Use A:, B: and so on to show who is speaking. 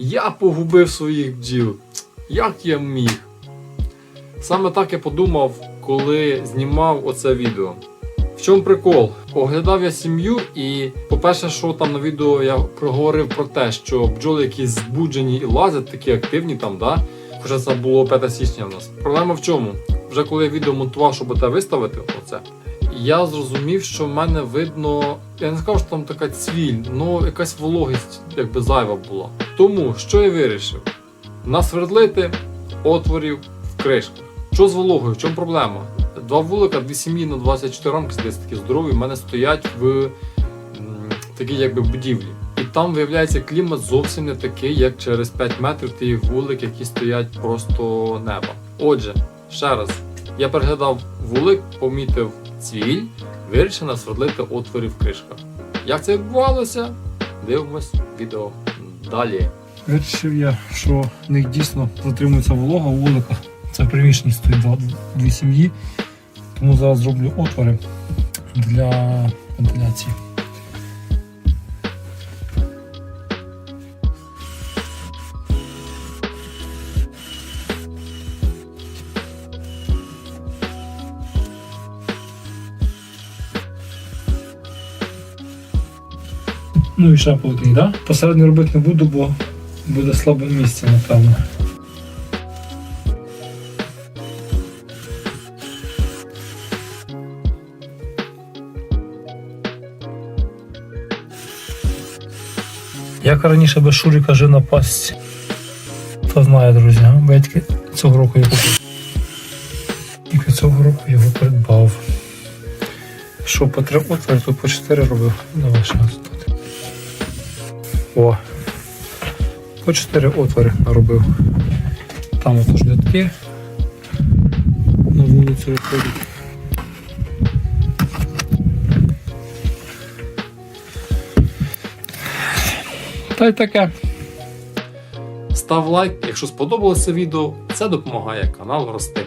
A: Я погубив своїх бджіл. Як я міг? Саме так я подумав, коли знімав оце відео. В чому прикол? Оглядав я сім'ю, і по-перше, що там на відео я проговорив про те, що бджоли якісь збуджені і лазять, такі активні там, да? Хоча це було 5 січня в нас. Проблема в чому? Вже коли я відео монтував, щоб те виставити, оце, я зрозумів, що в мене видно. Я не скажу, що там така цвіль, але якась вологість якби зайва була. Тому що я вирішив? Насвердлити отворів в кришках. Що з вологою? В чому проблема? Два вулика, дві сім'ї на 24 рамки, десь такі здорові, в мене стоять в такій якби будівлі. І там виявляється клімат зовсім не такий, як через 5 метрів ті вулики, які стоять просто неба. Отже, ще раз, я переглядав вулик, помітив цвіль, вирішив насвердлити отвори в кришках. Як це відбувалося? Дивимось відео далі.
B: Вирішив я, що в них дійсно затримується волога у вуликах. Це приміщення стоїть два, дві сім'ї. Тому зараз зроблю отвори для вентиляції. Ну і ще по одній, да? Посередньо робити не буду, бо буде слабе місце, напевно. Як раніше без Шуріка жив на пасті. Хто знає, друзі, тільки цього року його. Тільки цього року його придбав. Що по три отвори, тут по чотири робив. Давай ще раз О. По чотири отвори наробив. Там отож дядки на вулицю виходять. Та й таке.
A: Став лайк, якщо сподобалося відео, це допомагає каналу рости.